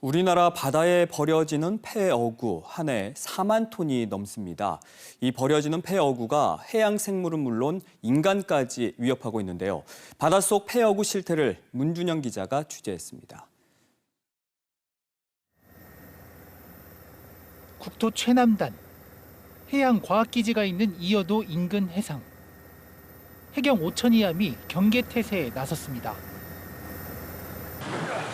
우리나라 바다에 버려지는 폐어구 한 해 4만 톤이 넘습니다. 이 버려지는 폐어구가 해양 생물은 물론 인간까지 위협하고 있는데요. 바닷속 폐어구 실태를 문준영 기자가 취재했습니다. 국토 최남단 해양 과학 기지가 있는 이어도 인근 해상 해경 오천이함이 경계 태세에 나섰습니다.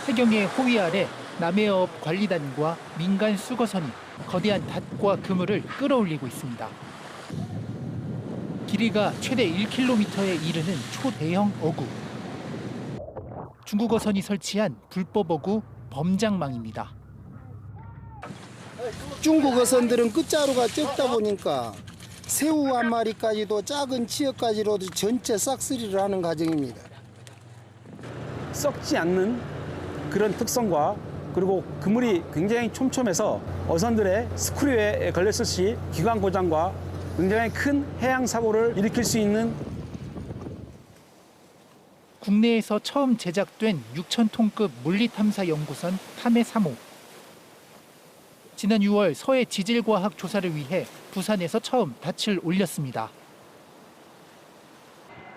해경의 호위 아래 남해어업 관리단과 민간 수거선이 거대한 닷과 그물을 끌어올리고 있습니다. 길이가 최대 1km에 이르는 초대형 어구. 중국어선이 설치한 불법 어구 범장망입니다. 중국 어선들은 끝자루가 적다 보니까 새우 한 마리까지도 작은 치어까지로도 전체 싹쓸이를 하는 과정입니다. 썩지 않는 그런 특성과 그리고 그물이 굉장히 촘촘해서 어선들의 스크류에 걸렸을 시 기관 고장과 굉장히 큰 해양 사고를 일으킬 수 있는 국내에서 처음 제작된 6,000톤급 물리탐사 연구선 탐해 3호. 지난 6월 서해 지질과학 조사를 위해 부산에서 처음 닻을 올렸습니다.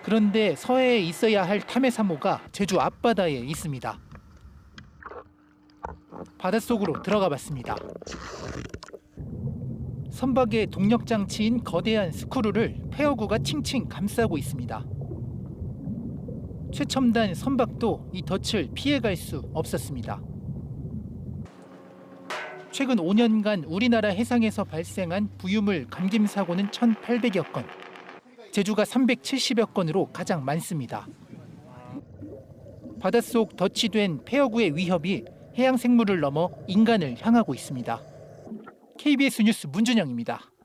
그런데 서해에 있어야 할 탐해 3호가 제주 앞바다에 있습니다. 바닷속으로 들어가 봤습니다. 선박의 동력 장치인 거대한 스크루를 폐어구가 칭칭 감싸고 있습니다. 최첨단 선박도 이 덫을 피해갈 수 없었습니다. 최근 5년간 우리나라 해상에서 발생한 부유물 감김 사고는 1,800여 건, 제주가 370여 건으로 가장 많습니다. 바닷속 덫이 된 폐어구의 위협이 해양 생물을 넘어 인간을 향하고 있습니다. KBS 뉴스 문준영입니다.